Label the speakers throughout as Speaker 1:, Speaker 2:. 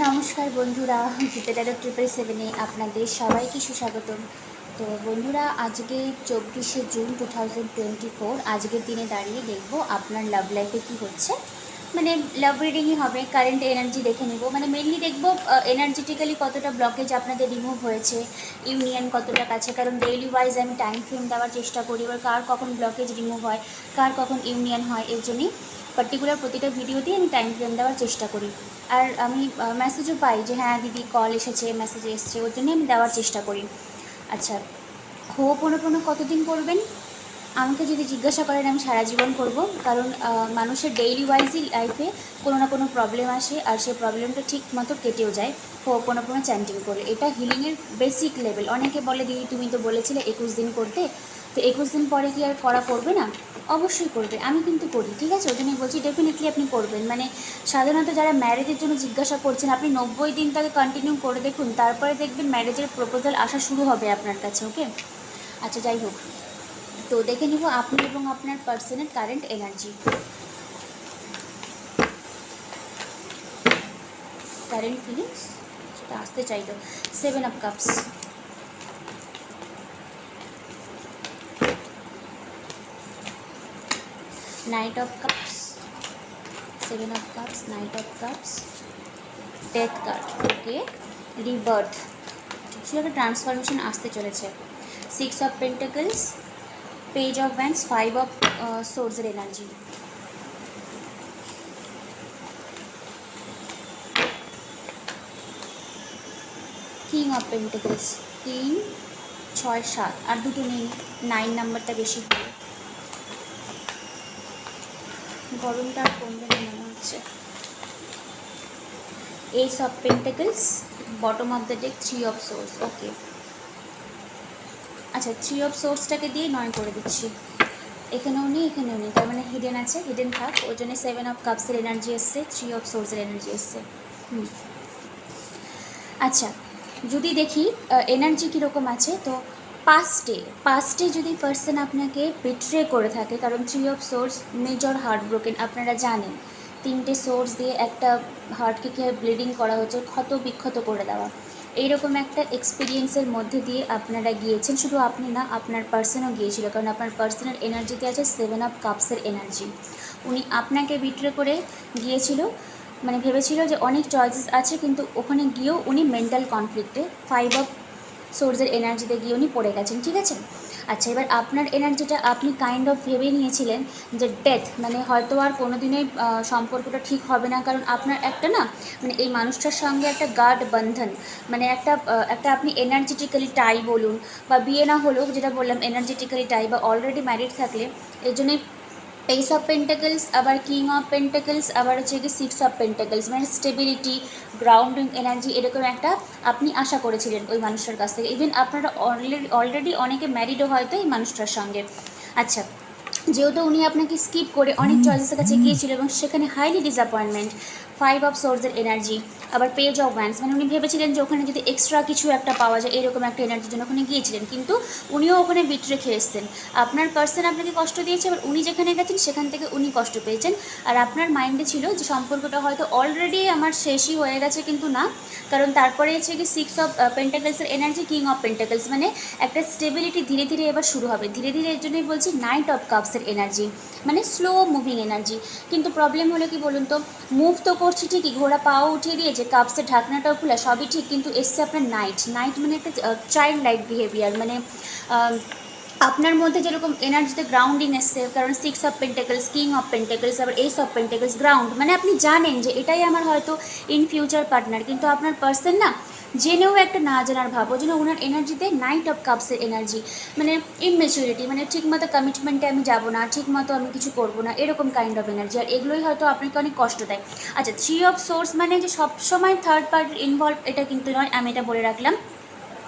Speaker 1: নমস্কার বন্ধুরা গীতাদারক ট্রিপল সেভেনে আপনাদের সবাইকে সুস্বাগতম। তো বন্ধুরা, আজকে চব্বিশে June two thousand twenty four আজকের দিনে দাঁড়িয়ে দেখব আপনার লাভ লাইফে কী হচ্ছে। মানে লাভ রিডিংই হবে কারেন্ট এনার্জি দেখে নেব। মানে মেনলি দেখব এনার্জেটিক্যালি কতটা ব্লকেজ আপনাদের রিমুভ হয়েছে ইউনিয়ন কতটা কাছে। কারণ ডেইলি ওয়াইজ আমি টাইম ফ্রেম দেওয়ার চেষ্টা করি, এবার কার কখন ব্লকেজ রিমুভ হয়, কার কখন ইউনিয়ন হয়, এর জন্যই পার্টিকুলার প্রতিটা ভিডিওতেই আমি টাইম ফ্রেম দেওয়ার চেষ্টা করি। আর আমি মেসেজও পাই যে হ্যাঁ দিদি কল এসেছে মেসেজ এসছে। ওর জন্যই আমি দেওয়ার চেষ্টা করি। আচ্ছা হোপোনোপোনো কতদিন করবেন? আমাকে যদি জিজ্ঞাসা করেন, আমি সারা জীবন করব। কারণ মানুষের ডেইলি ওয়াইজই লাইফে কোনো না কোনো প্রবলেম আসে আর সেই প্রবলেমটা ঠিক মতো কেটেও যায়। হোপোনোপোনো চ্যান্টিং করে। এটা হিলিংয়ের বেসিক লেভেল অনেকে বলে, দিদি, তুমি তো বলেছিলে একুশ দিন করতে। তো একুশ দিন পরে কি আর করা করবে না? অবশ্যই করবে আমি কিন্তু করি, ঠিক আছে? ওই জন্যই বলছি ডেফিনেটলি আপনি করবেন মানে সাধারণত যারা ম্যারেজের জন্য জিজ্ঞাসা করছেন, আপনি নব্বই দিন তাকে কন্টিনিউ করে দেখুন, তারপরে দেখবেন ম্যারেজের প্রপোজাল আসা শুরু হবে আপনার কাছে ওকে আচ্ছা যাই হোক। তো দেখে নিব আপনি এবং আপনার পার্সনের কারেন্ট এনার্জি কারেন্ট ফিলিংস সেটা আসতে চাইতো seven of cups knight of cups seven of cups knight of cups death card okay rebirth কিছু একটা ট্রান্সফরমেশন আসতে চলেছে? Six of pentacles page of bans five of সোর্সের এনার্জি কিং অফ পেন্টাকলস তিন ছয়, সাত। আর দুটো নেই নাইন নাম্বারটা বেশি। ভালো গরমটা কমবে না মনে হচ্ছে। Ace of pentacles bottom of the deck three of swords okay আচ্ছা থ্রি অফ সোর্সটাকে দিয়ে নয় করে দিচ্ছি। এখানেও নেই এখানেও নেই, তার মানে হিডেন আছে হিডেন থাক, ওই জন্য সেভেন অফ কাপসের এনার্জি এসছে থ্রি অফ সোর্সের এনার্জি এসছে। হুম। আচ্ছা যদি দেখি এনার্জি কীরকম আছে, তো পাস্টে পাস্টে যদি পার্সন আপনাকে বিট্রে করে থাকে, কারণ three of swords major heart broken আপনারা জানেন, তিনটে সোর্স দিয়ে একটা হার্টকে কীভাবে ব্লিডিং করা হচ্ছে, ক্ষত বিক্ষত করে দেওয়া। এইরকম একটা এক্সপিরিয়েন্সের মধ্যে দিয়ে আপনারা গিয়েছেন, শুধু আপনি না, আপনার পার্সনও গিয়েছিল, কারণ আপনার পার্সনের এনার্জিতে আছে সেভেন অফ কাপসের এনার্জি উনি আপনাকে বিট্রে করে গিয়েছিল মানে ভেবেছিল যে অনেক চয়েসেস আছে, কিন্তু ওখানে গিয়েও উনি মেন্টাল কনফ্লিক্টে ফাইভ অফ সোর্সের এনার্জিতে গিয়ে উনি পড়ে গেছেন, ঠিক আছে? আচ্ছা এবার আপনার এনার্জিটা আপনি কাইন্ড অফ ভেবে নিয়েছিলেন যে ডেথ মানে হয়তো আর কোনো দিনই সম্পর্কটা ঠিক হবে না, কারণ আপনার একটা না মানে এই মানুষটার সঙ্গে একটা গার্ড বন্ধন মানে একটা একটা আপনি এনার্জেটিক্যালি টাই বলুন, বা বিয়ে না হলেও যেটা বললাম এনার্জেটিক্যালি টাই বা অলরেডি ম্যারিড থাকলে, এর জন্যই এইস অফ পেন্টাকলস আবার কিং অফ পেন্টাকলস আবার হচ্ছে কি সিক্স অফ পেন্টাকলস মানে স্টেবিলিটি গ্রাউন্ডিং এনার্জি এরকম একটা আপনি আশা করেছিলেন ওই মানুষটার কাছ থেকে। ইভেন আপনারা অলরেডি অলরেডি অনেকে ম্যারিডও হয়তো এই মানুষটার সঙ্গে। আচ্ছা যেহেতু উনি আপনাকে স্কিপ করে অনেক চয়েসের কাছে গিয়েছিল এবং সেখানে হাইলি ডিসঅ্যাপয়েন্টমেন্ট ফাইভ অফ সোর্সের এনার্জি আবার পেজ অফ ওয়ান্স মানে উনি ভেবেছিলেন যে ওখানে যদি এক্সট্রা কিছু একটা পাওয়া যায়, এরকম একটা এনার্জির জন্য ওখানে গিয়েছিলেন। কিন্তু উনিও ওখানে বিট রেখে এসছেন। আপনার পার্সন আপনাকে কষ্ট দিয়েছে এবার উনি যেখানে গেছেন, সেখান থেকে উনি কষ্ট পেয়েছেন। আর আপনার মাইন্ডে ছিল যে সম্পর্কটা হয়তো অলরেডি আমার শেষই হয়ে গেছে কিন্তু না। কারণ তারপরে হচ্ছে কি সিক্স অফ পেন্টাকলসের এনার্জি কিং অফ পেন্টাকলস মানে একটা স্টেবিলিটি ধীরে ধীরে এবার শুরু হবে। ধীরে ধীরে এর জন্যই বলছি নাইট অফ কাপসের এনার্জি মানে স্লো মুভিং এনার্জি কিন্তু প্রবলেম হলো কি বলুন তো মুভ তো করছি ঠিকই, ঘোড়া পাও উঠিয়ে দিয়েছে কাপসের ঢাকনাটাও খোলা, সবই ঠিক, কিন্তু এসছে আপনার নাইট নাইট মানে একটা চাইল্ড লাইক বিহেভিয়ার মানে আপনার মধ্যে যেরকম এনার্জিতে গ্রাউন্ডিং এসছে, কারণ six of pentacles king of pentacles আবার এস অফ পেন্টেকলস গ্রাউন্ড মানে আপনি জানেন যে এটাই আমার হয়তো ইন ফিউচার পার্টনার কিন্তু আপনার পার্সন না জেনেও একটা না জানার ভাব, ওই জন্য ওনার এনার্জিতে নাইট অফ কাপসের এনার্জি মানে ইনমেচুরিটি মানে ঠিকমতো কমিটমেন্টে আমি যাব না ঠিকমতো আমি কিছু করব না, এরকম কাইন্ড অফ এনার্জি আর এগুলোই হয়তো আপনাকে অনেক কষ্ট দেয়। আচ্ছা থ্রি অফ সোর্স মানে যে সবসময় থার্ড পার্টির ইনভলভ এটা কিন্তু নয়, আমি এটা বলে রাখলাম।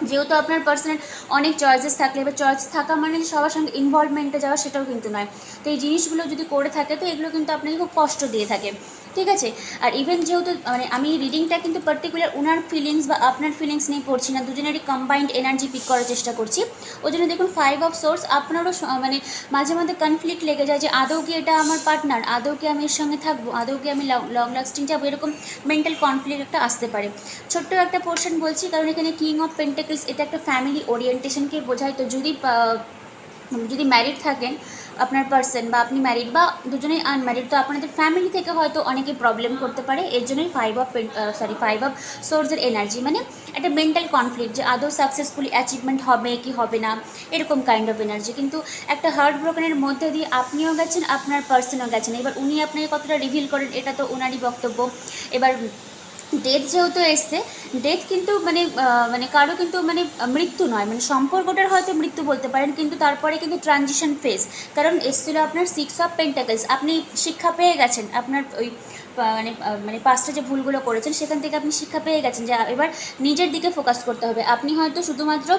Speaker 1: যেহেতু আপনার পার্সোনাল অনেক চয়েসেস থাকলে, এবার চয়েস থাকা মানে সবার সঙ্গে ইনভলভমেন্টে যাওয়া সেটাও কিন্তু নয়। তো এই জিনিসগুলো যদি করে থাকে, তো এগুলো কিন্তু আপনাকে খুব কষ্ট দিয়ে থাকে। ঠিক আছে? আর ইভেন যেহেতু মানে আমি রিডিংটা কিন্তু পার্টিকুলার ওনার ফিলিংস বা আপনার ফিলিংস নিয়ে পড়ছি না, দুজনেরই কম্বাইন্ড এনার্জি পিক করার চেষ্টা করছি। ওই জন্য দেখুন ফাইভ অফ সোর্স আপনারও মানে মাঝে মাঝে কনফ্লিক্ট লেগে যায় যে, আদৌ কি এটা আমার পার্টনার আদৌ কি আমি এর সঙ্গে থাকব? আদৌ কি আমি লং লাস্টিং যাব? এরকম মেন্টাল কনফ্লিক্ট একটা আসতে পারে। ছোট্ট একটা পোর্শন বলছি, কারণ এখানে কিং অফ পেন্টাকলস এটা একটা ফ্যামিলি ওরিয়েন্টেশনকে বোঝায়। তো যদি যদি ম্যারিড থাকেন আপনার পার্সন বা আপনি ম্যারিড বা দুজনেই আনম্যারিড তো আপনাদের ফ্যামিলি থেকে হয়তো অনেকে প্রবলেম করতে পারে। এর জন্যই five of sorry five of সোর্সের এনার্জি মানে একটা মেন্টাল কনফ্লিক্ট যে আদৌ সাকসেসফুলি অ্যাচিভমেন্ট হবে কি হবে না, এরকম কাইন্ড অফ এনার্জি কিন্তু একটা হার্ট ব্রোকেনের মধ্যে দিয়ে আপনিও গেছেন, আপনার পার্সনও গেছেন। এবার উনি আপনাকে কতটা রিভিল করেন, এটা তো ওনারই বক্তব্য। এবার ডেথ যেহেতু এসছে ডেথ কিন্তু মানে মানে কারও কিন্তু মানে মৃত্যু নয় মানে সম্পর্কটার হয়তো মৃত্যু বলতে পারেন, কিন্তু তারপরে কিন্তু ট্রানজিশন ফেস কারণ এসেছিল আপনার সিক্স অফ পেন্টাকলস আপনি শিক্ষা পেয়ে গেছেন, আপনার ওই মানে মানে পাঁচটা যে ভুলগুলো করেছেন, সেখান থেকে আপনি শিক্ষা পেয়ে গেছেন যে এবার নিজের দিকে ফোকাস করতে হবে। আপনি হয়তো শুধুমাত্র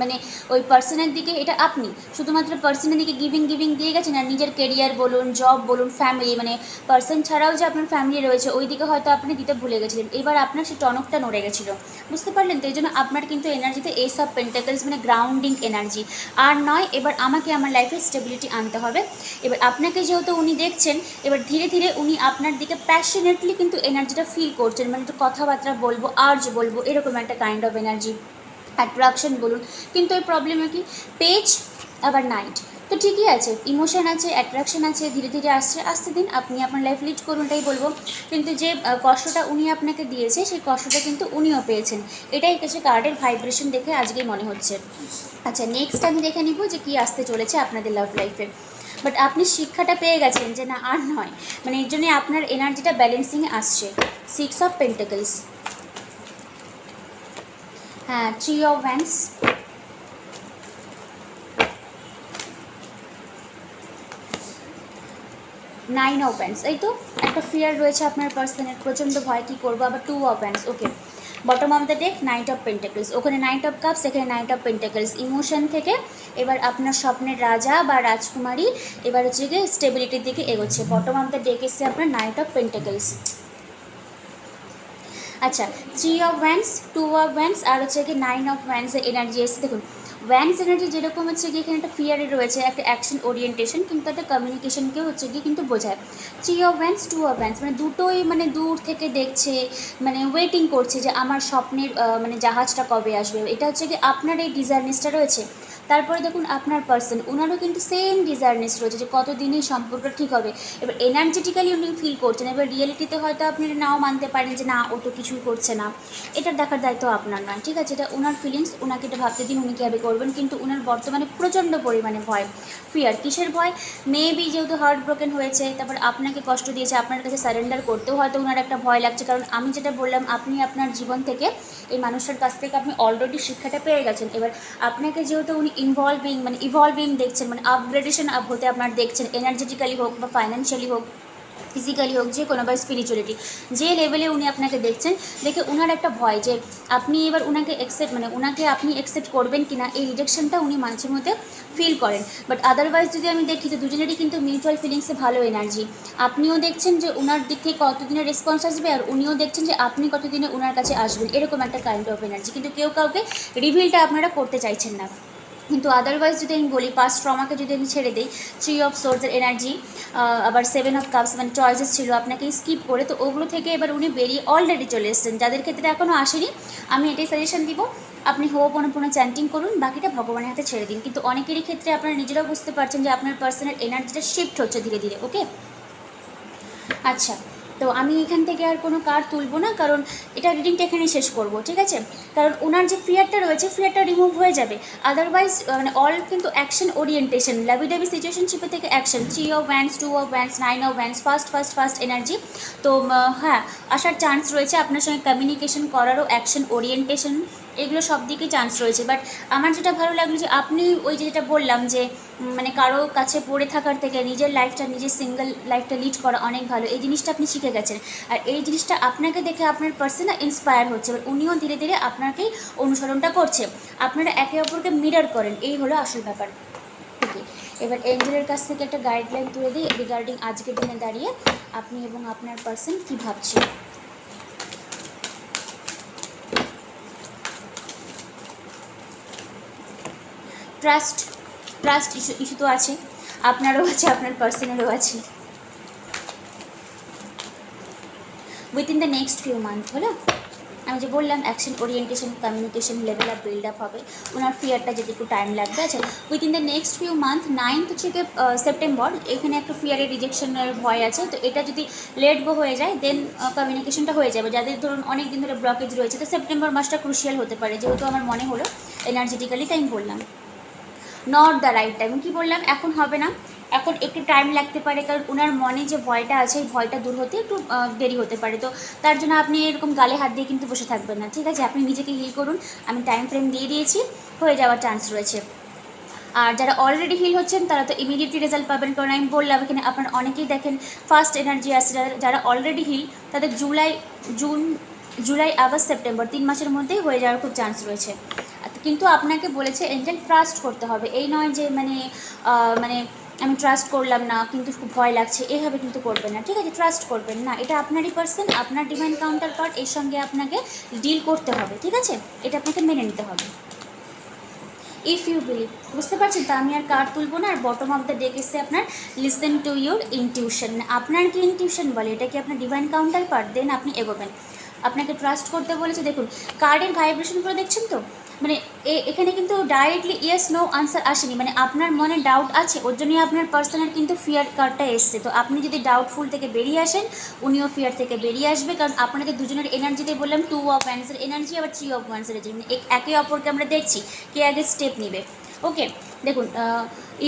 Speaker 1: মানে ওই পার্সনের দিকে এটা আপনি, শুধুমাত্র পার্সনের দিকে গিভিং গিভিং দিয়ে গেছেন আর নিজের কেরিয়ার বলুন জব বলুন ফ্যামিলি মানে পার্সন ছাড়াও যে আপনার ফ্যামিলি রয়েছে, ওই দিকে হয়তো আপনি দিতে ভুলে গেছিলেন। এবার আপনার সে টনকটা নড়ে গেছিল। বুঝতে পারলেন তো? এই জন্য আপনার কিন্তু এনার্জিতে এই সব পেন্টাকলস মানে গ্রাউন্ডিং এনার্জি আর নয়, এবার আমাকে আমার লাইফে স্টেবিলিটি আনতে হবে। এবার আপনাকে যেহেতু উনি দেখছেন, এবার ধীরে ধীরে উনি আপনার দিকে প্যাশনেটলি কিন্তু এনার্জিটা ফিল করছেন। মানে একটু কথাবার্তা বলব আর্জ বলব, এরকম একটা কাইন্ড অফ এনার্জি অ্যাট্রাকশন বলুন। কিন্তু ওই প্রবলেমে কি? পেজ আবার নাইট তো ঠিকই আছে ইমোশন আছে অ্যাট্রাকশন আছে, ধীরে ধীরে আসছে। আসতে দিন আপনি আপনার লাইফ লিড করুন, এটাই বলব। কিন্তু যে কষ্টটা উনি আপনাকে দিয়েছে, সেই কষ্টটা কিন্তু উনিও পেয়েছেন। এটাই কাছে কার্ডের ভাইব্রেশন দেখে আজকেই মনে হচ্ছে। আচ্ছা নেক্সট আমি দেখে নিব যে কী আসতে চলেছে আপনাদের লাভ লাইফে বাট আপনি শিক্ষাটা পেয়ে গেছেন যে না, আর নয়। মানে এর জন্যে আপনার এনার্জিটা ব্যালেন্সিংয়ে আসছে। সিক্স অফ পেন্টাকলস হ্যাঁ থ্রি ভ্যান্স নাইন ভ্যান্স এই তো, একটা ফিয়ার রয়েছে আপনার পার্সনের প্রচণ্ড ভয় কী করব, আবার two wands okay bottom of the deck knight of pentacles ওখানে নাইট অফ কাপস এখানে নাইট অফ পেন্টাকলস ইমোশন থেকে এবার আপনার স্বপ্নের রাজা বা রাজকুমারী এবার হচ্ছে গিয়ে স্টেবিলিটির দিকে এগোচ্ছে। বটম অফ দ্য ডেক এসছে আপনার নাইট অফ পেন্টাকলস আচ্ছা three of wands two of wands আর হচ্ছে কি নাইন অফ ভ্যান্সের এনার্জি এসে দেখুন ভ্যান্স এনার্জি যেরকম হচ্ছে কি, এখানে একটা ফিয়ারে রয়েছে, একটা অ্যাকশন ওরিয়েন্টেশন কিন্তু একটা কমিউনিকেশনকেও হচ্ছে কি কিন্তু বোঝায়। Three of wands two of wands মানে দুটোই মানে দূর থেকে দেখছে মানে ওয়েটিং করছে যে আমার স্বপ্নের মানে জাহাজটা কবে আসবে। এটা হচ্ছে কি আপনার এই ডিজাইরনেসটা রয়েছে। তারপরে দেখুন আপনার পার্সন ওনারও কিন্তু সেম ডিজায়ারনেস রয়েছে যে কতদিনই সম্পর্ক ঠিক হবে। এবার এনার্জেটিক্যালি উনি ফিল করছেন, এবার রিয়েলিটিতে হয়তো আপনি নাও মানতে পারেন যে না, ও তো কিছুই করছে না। এটা দেখার দায়িত্ব আপনার নয়, ঠিক আছে? এটা ওনার ফিলিংস ওনাকে এটা ভাবতে দিন উনি কীভাবে করবেন, কিন্তু ওনার বর্তমানে প্রচণ্ড পরিমাণে ভয় ফিয়ার কিসের ভয়? মেবি যেহেতু হার্ট ব্রোকেন হয়েছে, তারপর আপনাকে কষ্ট দিয়েছে, আপনার কাছে সারেন্ডার করতেও হয়তো ওনার একটা ভয় লাগছে, কারণ আমি যেটা বললাম, আপনি আপনার জীবন থেকে এই মানুষটার কাছ থেকে আপনি অলরেডি শিক্ষাটা পেয়ে গেছেন। এবার আপনাকে যেহেতু উনি ইনভলভিং মানে ইভলভিং দেখছেন মানে আপগ্রেডেশন আপ হতে আপনার দেখছেন এনার্জেটিক্যালি হোক বা ফাইন্যান্সিয়ালি হোক ফিজিক্যালি হোক যে কোনো বা স্পিরিচুয়ালিটি যে লেভেলে উনি আপনাকে দেখছেন, দেখে ওনার একটা ভয় যে আপনি এবার ওনাকে অ্যাকসেপ্ট মানে ওনাকে আপনি অ্যাকসেপ্ট করবেন কি না এই রিজেকশনটা উনি মাঝে মধ্যে ফিল করেন। বাট আদারওয়াইজ যদি আমি দেখি তো দুজনেরই কিন্তু মিউচুয়াল ফিলিংসে ভালো এনার্জি আপনিও দেখছেন যে ওনার দিক থেকে কতদিনের রেসপন্স আসবে আর উনিও দেখছেন যে আপনি কতদিনে ওনার কাছে আসবেন, এরকম একটা কাইন্ড অফ এনার্জি কিন্তু কেউ কাউকে রিভিলটা আপনারা করতে চাইছেন না। কিন্তু আদারওয়াইজ যদি আমি বলি পাস্ট ট্রমাকে যদি আমি ছেড়ে দিই থ্রি অফ সোর্সের এনার্জি আবার সেভেন অফ কাপস মানে চয়েসেস ছিল আপনাকে স্কিপ করে, তো ওগুলো থেকে এবার উনি বেরিয়ে অলরেডি চলে এসেছেন। যাদের ক্ষেত্রে এখনও আসেনি, আমি এটাই সাজেশন দিব, আপনি হো পুনঃ চ্যান্টিং করুন, বাকিটা ভগবানের হাতে ছেড়ে দিন। কিন্তু অনেকেরই ক্ষেত্রে আপনারা নিজেরাও বুঝতে পারছেন যে আপনার পার্সোনাল এনার্জিটা শিফট হচ্ছে ধীরে ধীরে ওকে আচ্ছা তো আমি এখান থেকে আর কোনো কার্ড তুলবো না, কারণ এটা রিডিংটা এখানেই শেষ করব, ঠিক আছে? কারণ ওনার যে ফিয়ারটা রয়েছে ফিয়ারটা রিমুভ হয়ে যাবে। আদারওয়াইজ মানে অল কিন্তু অ্যাকশন ওরিয়েন্টেশন লাভি ডাবি সিচুয়েশনশিপে থেকে action three of wands two of wands nine of wands first first first energy তো হ্যাঁ আসার চান্স রয়েছে আপনার সঙ্গে কমিউনিকেশন করারও অ্যাকশন ওরিয়েন্টেশন এগুলো সব দিকেই চান্স রয়েছে। বাট আমার যেটা ভালো লাগল যে আপনি ওই যেটা বললাম যে মানে কারও কাছে পড়ে থাকার থেকে নিজের লাইফটা নিজের সিঙ্গেল লাইফটা লিড করা অনেক ভালো। এই জিনিসটা আপনি শিখে গেছেন। আর এই জিনিসটা আপনাকে দেখে আপনার পার্সন ইন্সপায়ার হচ্ছে এবার উনিও ধীরে ধীরে আপনাকেই অনুসরণটা করছে। আপনারা একে অপরকে মিরার করেন। এই হলো আসল ব্যাপার। ওকে এবার এঞ্জেলের কাছ থেকে একটা গাইডলাইন তুলে দিই রিগার্ডিং আজকের দিনে দাঁড়িয়ে আপনি এবং আপনার পার্সন কী ভাবছেন। ট্রাস্ট ট্রাস্ট ইস্যু ইস্যু তো আছে। আপনারও আছে, আপনার পার্সনেরও আছে। Within the next few month হলো? আমি যে বললাম action orientation communication level up build up হবে। ওনার ফিয়ারটা যদি একটু টাইম লাগবে আচ্ছা within the next few month ninth থেকে সেপ্টেম্বর এখানে একটা ফিয়ারের রিজেকশনের ভয় আছে। তো এটা যদি লেট গো হয়ে যায় দেন কমিউনিকেশনটা হয়ে যাবে। যাদের ধরুন অনেক দিন ধরে ব্লকেজ রয়েছে, তো সেপ্টেম্বর মাসটা ক্রুশিয়াল হতে পারে, যেহেতু আমার মনে হলো এনার্জেটিক্যালি তাই আমি বললাম। নট দ্য রাইট টাইম কি বললাম? এখন হবে না। এখন একটু টাইম লাগতে পারে, কারণ ওনার মনে যে ভয়টা আছে, এই ভয়টা দূর হতে একটু দেরি হতে পারে। তো তার জন্য আপনি এরকম গালে হাত দিয়ে কিন্তু বসে থাকবেন না, ঠিক আছে? আপনি নিজেকে হিল করুন। আমি টাইম ফ্রেম দিয়ে দিয়েছি। হয়ে যাওয়ার চান্স রয়েছে। আর যারা অলরেডি হিল হচ্ছেন, তারা তো ইমিডিয়েটলি রেজাল্ট পাবেন, কারণ আমি বললাম, এখানে আপনার অনেকেই দেখেন ফার্স্ট এনার্জি আছে যারা- অলরেডি হিল তাদের July June July August September তিন মাসের মধ্যেই হয়ে যাওয়ার খুব চান্স রয়েছে। কিন্তু আপনাকে বলেছে এঞ্জেল ট্রাস্ট করতে হবে। এই নয় যে মানে মানে আমি ট্রাস্ট করলাম না, কিন্তু খুব ভয় লাগছে, এভাবে কিন্তু করবেন না। ঠিক আছে ট্রাস্ট করবেন না। এটা আপনারই পার্সন আপনার ডিভাইন কাউন্টার পার্ট এর সঙ্গে আপনাকে ডিল করতে হবে। ঠিক আছে? এটা আপনাকে মেনে নিতে হবে। ইফ ইউ বিলিভ বুঝতে পারছেন? তো আমি আর কার্ড তুলবো না, আর বটম অফ দ্য ডেক এসে আপনার লিসেন টু ইউর ইনটিউশন আপনার কি ইনটিউশন বলে? এটা কি আপনার ডিভাইন কাউন্টার পার্ট দেন আপনি এগোবেন। আপনাকে ট্রাস্ট করতে বলেছে, দেখুন কার্ডের ভাইব্রেশনগুলো দেখছেন তো? মানে এখানে কিন্তু ডাইরেক্টলি ইয়েস নো আনসার আসেনি। মানে আপনার মনে ডাউট আছে, ওর জন্যই আপনার পার্সোনাল কিন্তু ফিয়ার কার্ডটা এসছে। তো আপনি যদি ডাউটফুল থেকে বেরিয়ে আসেন, উনিও ফিয়ার থেকে বেরিয়ে আসবে। কারণ আপনাদের দুজনের এনার্জিতে বললাম টু অফ অ্যান্সার এনার্জি আবার থ্রি অফ অ্যান্সার এনার্জি মানে একে অপরকে আমরা দেখছি, কে আগে স্টেপ নেবে। ওকে দেখুন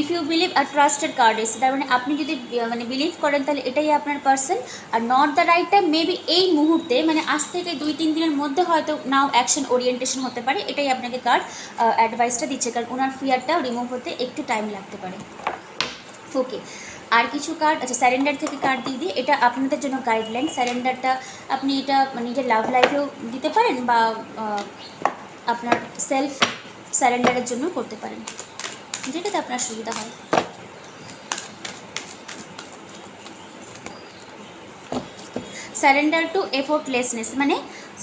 Speaker 1: ইফ ইউ বিলিভ আর ট্রাস্টেড কার্ড এসে তার মানে আপনি যদি মানে বিলিভ করেন, তাহলে এটাই আপনার person are not the right time maybe এই মুহূর্তে মানে আজ থেকে দুই, তিন দিনের মধ্যে হয়তো নাও অ্যাকশন ওরিয়েন্টেশন হতে পারে, এটাই আপনাকে কার্ড অ্যাডভাইসটা দিচ্ছে। কারণ ওনার ফিয়ারটাও রিমুভ হতে একটু টাইম লাগতে পারে। ওকে আর কিছু কার্ড আচ্ছা স্যারেন্ডার থেকে কার্ড দিয়ে দিই। এটা আপনাদের জন্য গাইডলাইন স্যারেন্ডারটা আপনি এটা নিজের লাভ লাইফেও দিতে পারেন বা আপনার সেলফ স্যারেন্ডারের জন্য করতে পারেন। যেটাতে আপনার সুবিধা হয়। সারেন্ডার টু এফোর্টলেসনেস মানে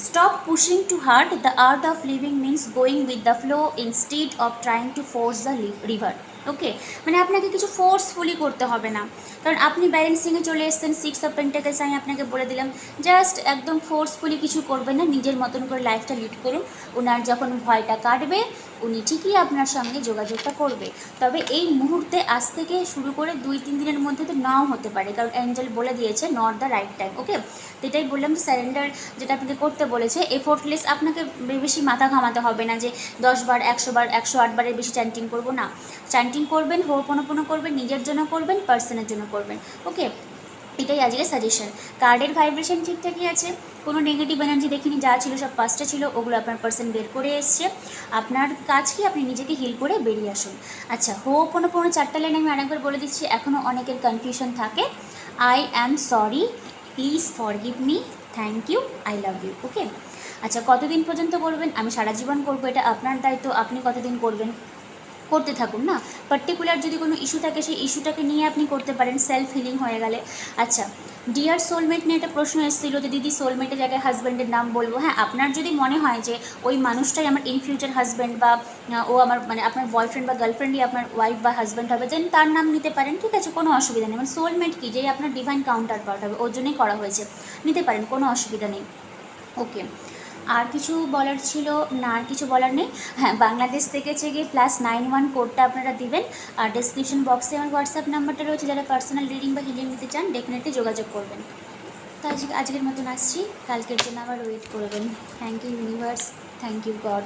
Speaker 1: stop pushing too hard the art of living means going with the flow instead of trying to force the river okay মানে আপনাকে কিছু ফোর্সফুলি করতে হবে না। কারণ আপনি ব্যালেন্সিংয়ে চলে এসেছেন সিক্স অফ পেন্টাকেলস আমি আপনাকে বলে দিলাম জাস্ট একদম ফোর্সফুলি কিছু করবেন না, নিজের মতন করে লাইফটা লিড করুন। ওনার যখন ভয়টা কাটবে উনি ঠিকই আপনার সঙ্গে যোগাযোগটা করবে। তবে এই মুহূর্তে আজ থেকে শুরু করে দুই তিন দিনের মধ্যে তো নাও হতে পারে, কারণ অ্যাঞ্জেল বলে দিয়েছে not the right time okay তো এটাই বললাম যে স্যারেন্ডার যেটা আপনাকে করতে বলেছে এফোর্টলেস আপনাকে বেশি মাথা ঘামাতে হবে না যে দশ বার, একশো বার, একশো আট বারের বেশি চ্যান্টিং করব না। চ্যান্টিং করবেন হোপনোপনো করবেন, নিজের জন্য করবেন পার্সনের জন্য করবেন ওকে এটাই আজকে সাজেশন কার্ডের ভাইব্রেশন ঠিকঠাকই আছে, কোনো নেগেটিভ এনার্জি দেখিনি, যা ছিল সব পাঁচটা ছিল, ওগুলো আপনার পার্সন বের করে এসছে। আপনার কাজ কি? আপনি নিজেকে হিল করে বেরিয়ে আসুন। আচ্ছা হো কোনো কোনো চারটা লাইন আমি আরেকবার বলে দিচ্ছি এখনও অনেকের কনফিউশন থাকে। I am sorry please forgive me thank you I love you okay আচ্ছা কতদিন পর্যন্ত করবেন? আমি সারা জীবন করব, এটা আপনার দায়িত্ব, আপনি কতদিন করবেন? করতে থাকুন, না? পার্টিকুলার যদি কোনো ইস্যু থাকে, সেই ইস্যুটাকে নিয়ে আপনি করতে পারেন সেলফ হিলিং হয়ে গেলে। আচ্ছা ডিয়ার সোলমেট নিয়ে একটা প্রশ্ন এসেছিল যে, দিদি সোলমেটের জায়গায় হাজব্যান্ডের নাম বলব? হ্যাঁ আপনার যদি মনে হয় যে, ওই মানুষটাই আমার ইন ফিউচার হাজব্যান্ড বা ও আমার মানে আপনার বয়ফ্রেন্ড বা গার্লফ্রেন্ডই আপনার ওয়াইফ বা হাজব্যান্ড হবে দেন তার নাম নিতে পারেন, ঠিক আছে, কোনো অসুবিধা নেই। মানে সোলমেট কি? যেই আপনার ডিভাইন কাউন্টার পার্ট হবে, ওর জন্যই করা হয়েছে। নিতে পারেন, কোনো অসুবিধা নেই। ওকে আর কিছু বলার ছিল? না, আর কিছু বলার নেই। হ্যাঁ বাংলাদেশ থেকে হচ্ছে গিয়ে প্লাস নাইন ওয়ান কোডটা আপনারা দেবেন। আর ডিসক্রিপশন বক্সে আমার হোয়াটসঅ্যাপ নাম্বারটা রয়েছে। যারা পার্সোনাল রিডিং বা হিলিং নিতে চান ডেফিনেটলি যোগাযোগ করবেন। তো আজকে আজকের মতন আসছি। কালকের জন্য আবার ওয়েট করবেন। Thank you universe thank you God